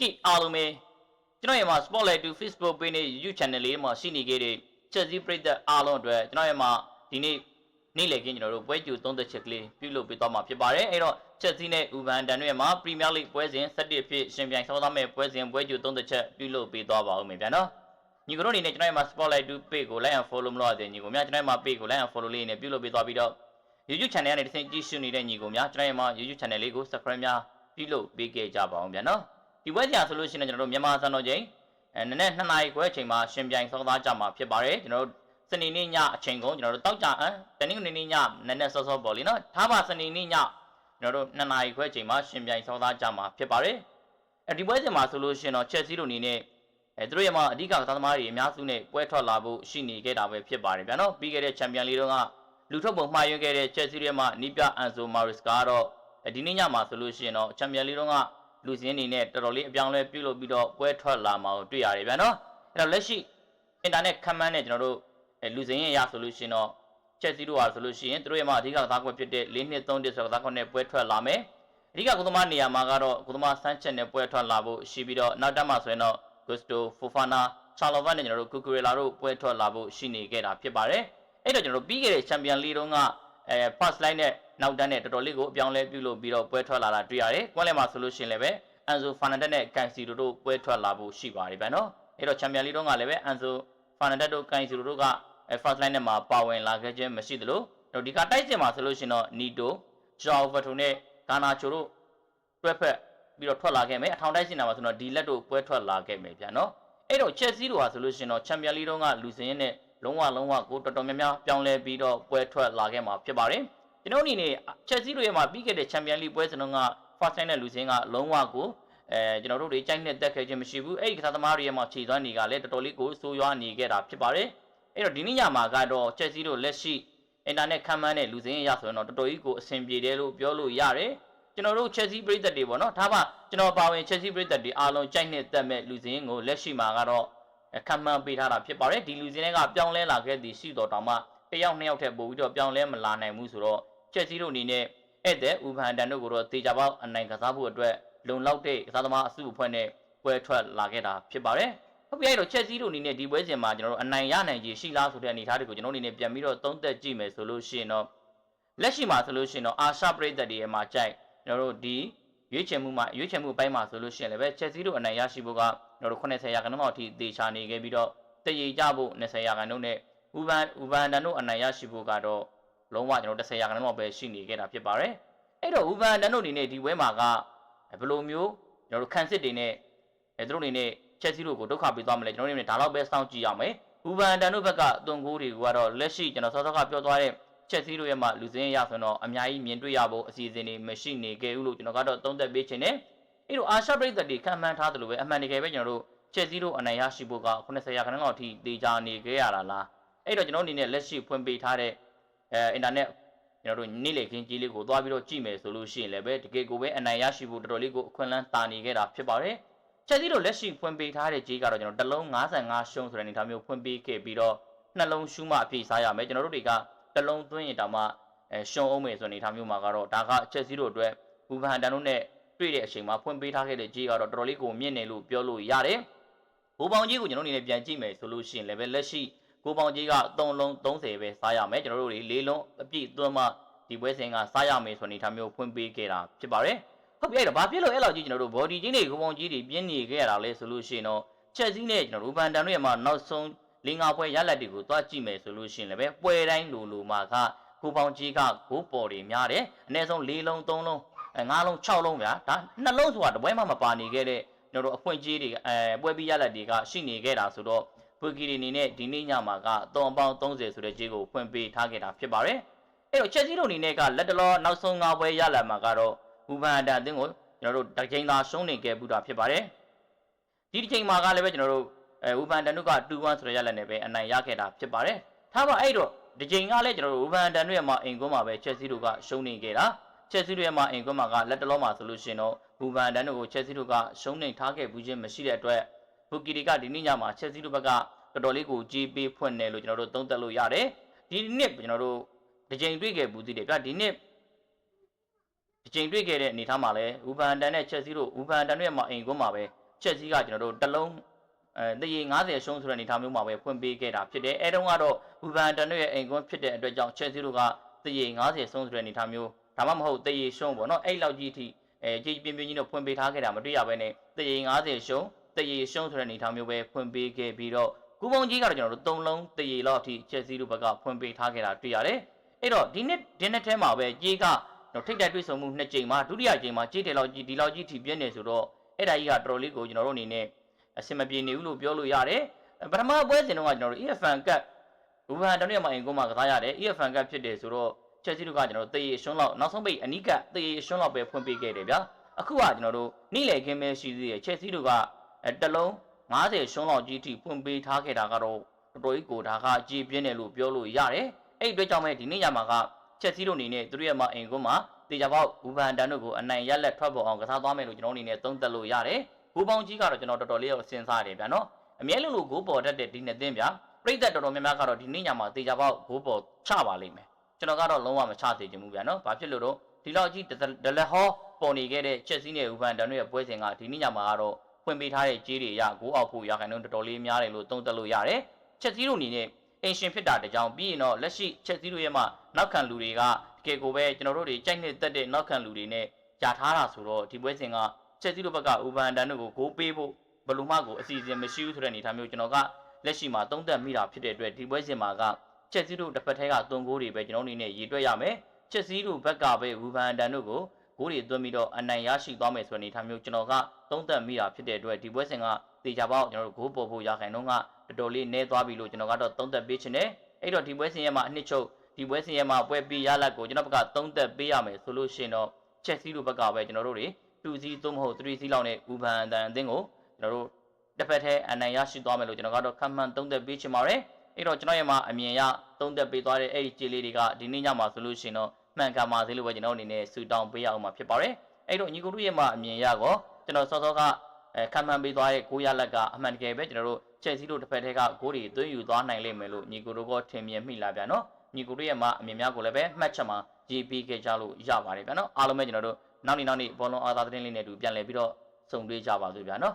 ကစ်အားလုံးပဲကျွန်တော်ရဲ့မှာ Spotlight 2 Facebook page နဲ့ YouTube channel လေးမှာရှိနေခဲ့တဲ့ချက်စည်းပရိသတ်အားလုံးအတွက်ကျွန်တော်ရဲ့မှာဒီနေ့နေ့လည်ခင်းကျွန်တော်တို့ပွဲကြိုသုံးသက်ချက်ကလေးပြုလုပ်ပေးသွားမှာဖြစ်ပါတယ်အဲ့တော့ချက်စည်းနဲ့ဥပန်တန်တွေမှာ Premier League ပွဲစဉ်7ဖြစ်ရှင်ပြိုင်ဆောသားမဲ့ပွဲစဉ်ပွဲကြိုသုံးသက်ချက်ပြုလုပ်ပေးသွားပါဦးမယ်ဗျာနော်ညီကတို့အနေနဲ့ကျွန်တော်ရဲ့မှာ Spotlight 2 page ကို like and follow မလို့ရတဲ့ညီကိုများကျွန်တော်ရဲ့မှာ page ကို like and follow လေးနဲ့ပြုလုပ်ပေးသွားပြီးတော့ YouTube channel ကနေတစ်ဆင့်ကြည့်ရှုနေတဲ့ညီကိုများကျွန်တော်ရဲ့မှာ YouTube channel လေးကို subscribe များပြုလုပ်ပေးခဲ့ကြပါအောင်ဗျာနော် ဒီဝက်ကြာဆိုလို့ရှိရင်ကျွန်တော်တို့မြန်မာစံတော်ချိန်အဲနည်းနည်း2နာရီခွဲအချိန်မှာရှင်ပြိုင်စောသားကြမှာဖြစ်ပါတယ်ကျွန်တော်တို့စနေနေ့ညအချိန်ကုန်ကျွန်တော်တို့တောက်ကြအမ်တနင်္ဂနွေနေ့ညနည်းနည်းစောစောပေါ့လीနော်ထားပါစနေနေ့ညကျွန်တော်တို့2နာရီခွဲအချိန်မှာရှင်ပြိုင်စောသားကြမှာဖြစ်ပါတယ်အဲဒီပွဲစဉ်မှာဆိုလို့ရှိရင်တော့ချက်စီလိုအနေနဲ့အဲသူတို့ရဲ့မှာအဓိကသသမားတွေအများစုနဲ့ပွဲထွက်လာဖို့ရှိနေခဲ့တာပဲဖြစ်ပါတယ်ဗျာနော်ပြီးခဲ့တဲ့ချန်ပီယံလီတော့ကလူထုတ်ပုံမှားရွေးခဲ့တဲ့ချက်စီရဲ့မှာနီးပြအန်ဆိုမာရစ်ကတော့ဒီနေ့ညမှာဆိုလို့ရှိရင်တော့ချန်ပီယံလီတော့က လူစင်းအနေနဲ့တော်တော်လေးအပြောင်းလဲပြုလုပ်ပြီးတော့ပွဲထွက်လာမှာကိုတွေ့ရတယ်ဗျာနော်အဲ့တော့လက်ရှိအင်တာနက်ခမ်းမန်းနဲ့ကျွန်တော်တို့လူစင်းရဲ့ရဆိုလို့ရှိရင်တော့ချက်စီတို့ဟာဆိုလို့ရှိရင်သူတို့ရဲ့မှာအဓိကသားကွက်ဖြစ်တဲ့၄နှစ်၃နှစ်ဆိုတော့သားကွက်နဲ့ပွဲထွက်လာမယ်အဓိကကုသမားနေရာမှာကတော့ကုသမားဆန်းချက်နဲ့ပွဲထွက်လာဖို့ရှိပြီးတော့နောက်တက်မှာဆိုရင်တော့ဂုစတိုဖိုဖာနာချာလိုဗတ်နဲ့ကျွန်တော်တို့ကူကူရီလာတို့ပွဲထွက်လာဖို့ရှိနေခဲ့တာဖြစ်ပါတယ်အဲ့တော့ကျွန်တော်တို့ပြီးခဲ့တဲ့ချန်ပီယံလီတုန်းက အဲ first line နဲ့နောက်တန်းနဲ့တော်တော်လေးကိုအပြောင်းလဲပြုလုပ်ပြီးတော့ပွဲထွက်လာတာတွေ့ရတယ်။ကွန်လဲမှာဆိုလို့ရှိရင်လည်းပဲအန်ဆိုဖာနန်ဒက်နဲ့ကန်စီတို့ပွဲထွက်လာဖို့ရှိပါတယ်ဗျာနော်။အဲ့တော့ချန်ပီယံလီတုန်းကလည်းပဲအန်ဆိုဖာနန်ဒက်တို့ကန်စီတို့က first line နဲ့မှာပါဝင်လာခဲ့ခြင်းမရှိသလိုတော့ဒီကတိုက်စင်မှာဆိုလို့ရှိရင်တော့နီတိုဂျောဗတ်တိုနဲ့ဂါနာချိုတို့တွဲဖက်ပြီးတော့ထွက်လာခဲ့မယ်အထောင်တိုက်စင်တာမှာဆိုတော့ဒီလက်တို့ပွဲထွက်လာခဲ့မယ်ဗျာနော်အဲ့တော့ချက်စီတို့ဟာဆိုလို့ရှိရင်တော့ချန်ပီယံလီတုန်းကလူစင်းနဲ့ လုံးဝလုံးဝကိုတော်တော်များများပြောင်းလဲပြီးတော့ပွဲထွက်လာခဲ့မှာဖြစ်ပါတယ်ကျွန်တော်အနေနဲ့ချက်စီတို့ရဲ့မှာပြီးခဲ့တဲ့ချန်ပီယံလီပွဲစဉ်တော့က first time နဲ့လူစင်းကလုံးဝကိုအဲကျွန်တော်တို့တွေကြိုက်နဲ့တက်ခဲ့ခြင်းမရှိဘူးအဲ့ဒီကစားသမားတွေရဲ့မှာခြေသွမ်းတွေကလည်းတော်တော်လေးကိုဆိုးရွားနေခဲ့တာဖြစ်ပါတယ်အဲ့တော့ဒီနေ့ညမှာကတော့ချက်စီတို့လက်ရှိအင်တာနက်ခမ်းမန်းတဲ့လူစင်းရဆိုရင်တော့တော်တော်ကြီးကိုအဆင်ပြေတယ်လို့ပြောလို့ရတယ်ကျွန်တော်တို့ချက်စီပရိသတ်တွေပေါ့နော်ဒါမှကျွန်တော်ပါဝင်ချက်စီပရိသတ်တွေအားလုံးကြိုက်နဲ့တက်မဲ့လူစင်းကိုလက်ရှိမှာကတော့ ခံမှန်းပေးထားတာဖြစ်ပါတယ်ဒီလူစင်းတွေကပြောင်းလဲလာခဲ့သည်ရှိတော်တောင်မှတယောက်နှစ်ယောက်ထက်ပိုပြီးတော့ပြောင်းလဲမလာနိုင်ဘူးဆိုတော့ချက်စီတို့အနေနဲ့ဧည့်သည်ဥပန်တန်တို့ကိုတော့တေချာပေါက်အနိုင်ကစားဖို့အတွက်လုံလောက်တဲ့ကစားသမားအစုအဖွဲ့နဲ့ပွဲထွက်လာခဲ့တာဖြစ်ပါတယ်ဟုတ်ပြီအဲ့တော့ချက်စီတို့အနေနဲ့ဒီပွဲစဉ်မှာကျွန်တော်တို့အနိုင်ရနိုင်ကြီးရှိလားဆိုတဲ့အနေအထားတွေကိုကျွန်တော်အနေနဲ့ပြန်ပြီးတော့သုံးသပ်ကြည့်မယ်ဆိုလို့ရှိရင်တော့လက်ရှိမှာဆိုလို့ရှိရင်တော့အာရှပရိသတ်တွေရဲ့မှာကြိုက်ကျွန်တော်တို့ဒီရွေးချယ်မှုမှာရွေးချယ်မှုပိုင်းမှာဆိုလို့ရှိရင်လည်းပဲချက်စီတို့အနိုင်ရရှိဖို့က ကျွန်တော်တို့80ရာခိုင်နှုန်းလောက်အထိသေချာနေခဲ့ပြီးတော့တည်ရကြဖို့20ရာခိုင်နှုန်းနဲ့ဥပန်ဥပန်တန်တို့အနိုင်ရရှိဖို့ကတော့လုံးဝကျွန်တော်10ရာခိုင်နှုန်းလောက်ပဲရှိနေခဲ့တာဖြစ်ပါတယ်အဲ့တော့ဥပန်တန်တို့အနေနဲ့ဒီဝဲမှာကဘယ်လိုမျိုးကျွန်တော်တို့ခန့်စစ်တွေနဲ့အဲတို့အနေနဲ့ချက်စီတို့ကိုဒုက္ခပေးသွားမလဲကျွန်တော်တို့အနေနဲ့ဒါတော့ပဲစောင့်ကြည့်ရမယ်ဥပန်တန်တို့ဘက်ကသွန်ကိုးတွေကတော့လက်ရှိကျွန်တော်စောစောကပြောသွားတဲ့ချက်စီတို့ရဲ့မှာလူစင်းရဆိုတော့အများကြီးမြင်တွေ့ရဖို့အစီအစဉ်တွေမရှိနေခဲ့ဘူးလို့ကျွန်တော်ကတော့သုံးသပ်ပေးချင်တယ် အဲ့တော့အာရှပရိသတ်တွေခံမှန်းထားသလိုပဲအမှန်တကယ်ပဲကျွန်တော်တို့ချက်စီတို့အနိုင်ရရှိဖို့က90ရာခိုင်နှုန်းလောက်အထိတေချာနေခဲ့ရတာလားအဲ့တော့ကျွန်တော်အနေနဲ့လက်ရှိဖွင့်ပေးထားတဲ့အဲအင်တာနက်ကျွန်တော်တို့နေ့လေခင်းကြီးလေးကိုသွားပြီးတော့ကြည့်မယ်ဆိုလို့ရှိရင်လည်းပဲတကယ်ကိုပဲအနိုင်ရရှိဖို့တော်တော်လေးကိုအခွင့်အလမ်းတာနေခဲ့တာဖြစ်ပါတယ်ချက်စီတို့လက်ရှိဖွင့်ပေးထားတဲ့ကြီးကတော့ကျွန်တော်တစ်လုံး55ရှုံးဆိုတဲ့အနေအထားမျိုးဖွင့်ပေးခဲ့ပြီးတော့နှလုံးရှုမှအပြည့်စားရမယ်ကျွန်တော်တို့တွေကတစ်လုံးသွင်းရင်တောင်မှအဲရှုံအောင်မယ်ဆိုတဲ့အနေအထားမျိုးမှာကတော့ဒါကချက်စီတို့အတွက်ဘူဗန်တန်တို့နဲ့ တွေ့တဲ့အချိန်မှာဖွင့်ပေးထားခဲ့တဲ့ကြီးကတော့တော်တော်လေးကိုမြင့်နေလို့ပြောလို့ရတယ်ဘူပေါင်ကြီးကိုကျွန်တော်အနေနဲ့ပြန်ကြည့်မယ်ဆိုလို့ရှိရင်လည်းပဲလက်ရှိကိုပေါင်ကြီးက3လုံး30ပဲစားရမယ်ကျွန်တော်တို့တွေ4လုံးအပြည့်သွင်းမှဒီပွဲစဉ်ကစားရမယ်ဆိုတဲ့အနေအထားမျိုးဖွင့်ပေးခဲ့တာဖြစ်ပါတယ်ဟုတ်ပြီအဲ့တော့ဘာဖြစ်လို့အဲ့လောက်ကြီးကျွန်တော်တို့ body ကြီးတွေကိုပေါင်ကြီးတွေပြင်းနေခဲ့ရတာလဲဆိုလို့ရှိရင်တော့ချက်စီးနဲ့ကျွန်တော်တို့ဘူဗန်တန်တို့ရဲ့မှာနောက်ဆုံးလင်္ကာပွဲရလက်တွေကိုသွားကြည့်မယ်ဆိုလို့ရှိရင်လည်းပဲပွဲတိုင်းလိုလိုမှာကကိုပေါင်ကြီးကဂိုးပေါ်တွေများတယ်အနည်းဆုံး၄လုံး၃လုံးအဲ ၅လုံး၆လုံးဗျာဒါနှလုံးဆိုတာတပွဲမှမပါနေခဲ့တဲ့ကျွန်တော်တို့အဖွင့်ကြီးတွေအဲပွဲပြီးရလက်တွေကရှိနေခဲ့တာဆိုတော့ဘူကီရီအနေနဲ့ဒီနေ့ညမှာကတော့အပေါင်း30ဆိုတဲ့ကြီးကိုဖွင့်ပေးထားခဲ့တာဖြစ်ပါတယ်အဲ့တော့ချက်စီတို့အနေနဲ့ကလက်တလောနောက်ဆုံး၅ပွဲရလက်မှာကတော့ဘူဗန်အတာအသင်းကိုကျွန်တော်တို့တကြိမ်သာရှုံးနေခဲ့ဘူးတာဖြစ်ပါတယ်ဒီတစ်ချိန်မှာကလည်းပဲကျွန်တော်တို့အဲဝူဘန်တန်တို့က2-1ဆိုတဲ့ရလက်နဲ့ပဲအနိုင်ရခဲ့တာဖြစ်ပါတယ်။ထားပါအဲ့တော့ဒီချိန်ကလည်းကျွန်တော်တို့ဝူဘန်တန်တို့ရဲ့မှာအိမ်ကွန်းမှာပဲချက်စီတို့ကရှုံးနေခဲ့တာ။ ချက်စီတို့ရဲ့မှာအိမ်ကွန်းမှာကလက်တလုံးမှာဆိုလို့ရှိရင်တော့ဝူဘန်တန်တို့ကိုချက်စီတို့ကရှုံးနေထားခဲ့ဘူးချင်းမရှိတဲ့အတွက်ဘူကီရီကဒီနေ့ညမှာချက်စီတို့ဘက်ကတော်တော်လေးကိုကြီးပေးဖွင့်တယ်လို့ကျွန်တော်တို့သုံးသပ်လို့ရတယ်။ဒီနှစ်ကျွန်တော်တို့ဒီချိန်တွေ့ခဲ့ဘူးသေးတယ်ဗျ။ဒီနှစ်ဒီချိန်တွေ့ခဲ့တဲ့အနေထားမှာလဲဝူဘန်တန်နဲ့ချက်စီတို့ဝူဘန်တန်တို့ရဲ့မှာအိမ်ကွန်းမှာပဲချက်စီကကျွန်တော်တို့တစ်လုံးအဲတရေ90ရှုံးဆိုတဲ့အနေအထားမျိုးမှာပဲဖွင့်ပေးခဲ့တာဖြစ်တယ်အဲတုန်းကတော့ဘူဗန်တန်တို့ရဲ့အိမ်ကွန်းဖြစ်တဲ့အတွက်ကြောင့်ချက်စီတို့ကတရေ90ရှုံးဆိုတဲ့အနေအထားမျိုး ဒါမှမဟုတ်တရေရှုံးပေါ့နော်အဲ့လောက်ကြီးအထိအဲကြည်ပြင်းပြင်းကြီးတော့ဖွင့်ပေးထားခဲ့တာမတွေ့ရဘဲနဲ့တရေ90ရှုံးတရေရှုံးဆိုတဲ့အနေအထားမျိုးပဲဖွင့်ပေးခဲ့ပြီးတော့ကူပုံကြီးကတော့ကျွန်တော်တို့၃လုံးတရေလောက်အထိချက်စီတို့ဘက်ကဖွင့်ပေးထားခဲ့တာတွေ့ရတယ်အဲ့တော့ဒီနှစ်ဒီနှစ်ထဲမှာပဲကြီးကတော့ထိတ်တိုက်တွေ့ဆုံမှုနှစ်ကြိမ်မှာဒုတိယကြိမ်မှာကြေးတယ်လောက်ကြီးဒီလောက်ကြီးထိပြင်းနေဆိုတော့အဲ့ဒါကြီးကတော်တော်လေးကိုကျွန်တော်တို့အနေနဲ့အဆင်မပြေနေဘူးလို့ပြောလို့ရတယ်ပထမပွဲစဉ်တုန်းကကျွန်တော်တို့ EFN ကတ်ဘူဗန်တနည်းမှာအင်ကုန်းမှာကစားရတယ် EFN ကတ်ဖြစ်တယ်ဆိုတော့ ချက်စီတို့ကကျွန်တော်တို့တေးရရှွန်းလောက်နောက်ဆုံးပိတ်အနီးကပ်တေးရရှွန်းလောက်ပဲဖွင့်ပေးခဲ့တယ်ဗျာအခုကကျွန်တော်တို့နေ့လည်ခင်းပဲရှိသေးတယ်ချက်စီတို့ကအဲတလုံး90ရှွန်းလောက်ကြီးထိဖွင့်ပေးထားခဲ့တာကတော့တော်တော်ကြီးကိုဒါကကြည်ပြင်းတယ်လို့ပြောလို့ရတယ်အဲ့ဒီအတွက်ကြောင့်ပဲဒီနေ့ညမှာကချက်စီတို့အနေနဲ့သူတို့ရဲ့မအင်ကွန်းမှာတေချာပေါက်ဘူပန်တန်တို့ကိုအနိုင်ရက်လက်ထွက်ပေါ်အောင်ကစားသွားမယ်လို့ကျွန်တော်အနေနဲ့သုံးသပ်လို့ရတယ်။ဘူပေါင်းကြီးကတော့ကျွန်တော်တော်တော်လေးကိုစဉ်းစားရတယ်ဗျာနော်။အမြဲလို့လို့ဂိုးပေါ်တတ်တဲ့ဒီနှစ်သင်းဗျာ။ပြိသက်တော်တော်များများကတော့ဒီနေ့ညမှာတေချာပေါက်ဂိုးပေါ်ချပါလိမ့်မယ်။ ကျွန်တော်ကတော့လုံးဝမချသေးချင်ဘူးဗျာနော်။ဘာဖြစ်လို့တော့ဒီလောက်ကြီးဒလက်ဟောပေါ်နေခဲ့တဲ့ချက်စီနဲ့ဘူပန်တန်တို့ရဲ့ပွဲစဉ်ကဒီနေ့ညမှာကတော့ဖွင့်ပေးထားတဲ့ကြေးတွေရဂိုးအောက်ဖို့ရခိုင်တော့တော်တော်လေးများတယ်လို့သုံးသပ်လို့ရတယ်။ချက်စီတို့အနေနဲ့အင်ရှင်ဖြစ်တာတကြောင်ပြီးရင်တော့လက်ရှိချက်စီတို့ရဲ့မှနောက်ခံလူတွေကတကယ်ကိုပဲကျွန်တော်တို့တွေကြိုက်နေတတ်တဲ့နောက်ခံလူတွေနဲ့ကြာထားတာဆိုတော့ဒီပွဲစဉ်ကချက်စီတို့ဘက်ကဥပန်တန်တို့ကိုဂိုးပေးဖို့ဘယ်လိုမှကိုအစီအစဉ်မရှိဘူးဆိုတဲ့အနေအထားမျိုးကျွန်တော်ကလက်ရှိမှာသုံးသပ်မိတာဖြစ်တဲ့အတွက်ဒီပွဲစဉ်မှာက ချက်စီတို့တစ်ဖက်ထဲကသွန်ဂိုးတွေပဲကျွန်တော်အနေနဲ့ရည်တွက်ရမယ်ချက်စီတို့ဘက်ကပဲဥပန်တန်တို့ကိုဂိုးတွေသွင်းပြီးတော့အနိုင်ရရှိသွားမယ်ဆိုတဲ့အနေအထားမျိုးကျွန်တော်ကသုံးသပ်မိတာဖြစ်တဲ့အတွက်ဒီပွဲစဉ်ကတေချာပေါက်ကျွန်တော်တို့ဂိုးပေါ်ဖို့ရခိုင်တော့ကတော်တော်လေးနဲသွားပြီလို့ကျွန်တော်ကတော့သုံးသပ်ပေးချင်တယ်အဲ့တော့ဒီပွဲစဉ်ရဲ့မှာအနှစ်ချုပ်ဒီပွဲစဉ်ရဲ့မှာပွဲပြီးရလက်ကိုကျွန်တော်ဘက်ကသုံးသက်ပေးရမယ်ဆိုလို့ရှိရင်တော့ချက်စီလိုဘက်ကပဲကျွန်တော်တို့တွေ2စီးသို့မဟုတ်3စီးလောက်နဲ့ဥပန်အတန်အသင်းကိုကျွန်တော်တို့တစ်ဖက်ထဲအနိုင်ရရှိသွားမယ်လို့ကျွန်တော်ကတော့ခံမှန်းသုံးသက်ပေးချင်ပါတယ် အဲ့တော့ကျွန်တော်ရဲ့မှာအမြင်ရသုံးသက်ပေးသွားတဲ့အဲ့ဒီကြေးလေးတွေကဒီနေ့ညမှာဆိုလို့ရှိရင်တော့မှန်ကန်ပါစေလို့ပဲကျွန်တော်အနေနဲ့ဆူတောင်းပေးရအောင်မှာဖြစ်ပါတယ်အဲ့တော့ညီကိုတို့ရဲ့မှာအမြင်ရကောကျွန်တော်စောစောကအဲခံမှန်းပေးသွားတဲ့ကိုရလက်ကအမှန်တကယ်ပဲကျွန်တော်တို့ချက်စီတို့တစ်ဖက်ထဲကဂိုးတွေသွင်းယူသွားနိုင်လိမ့်မယ်လို့ညီကိုတို့ကထင်မြင်မိလာပြန်နော်ညီကိုတို့ရဲ့မှာအမြင်များကိုလည်းပဲမှတ်ချက်မှာရေးပေးခဲ့ကြလို့ရပါတယ်ဗျာနော်အားလုံးပဲကျွန်တော်တို့နောက်နေ့နောက်နေ့ဘောလုံးအားသာသတင်းလေးနဲ့အတူပြန်လည်ပြီးတော့စုံတွေ့ကြပါစို့ဗျာနော်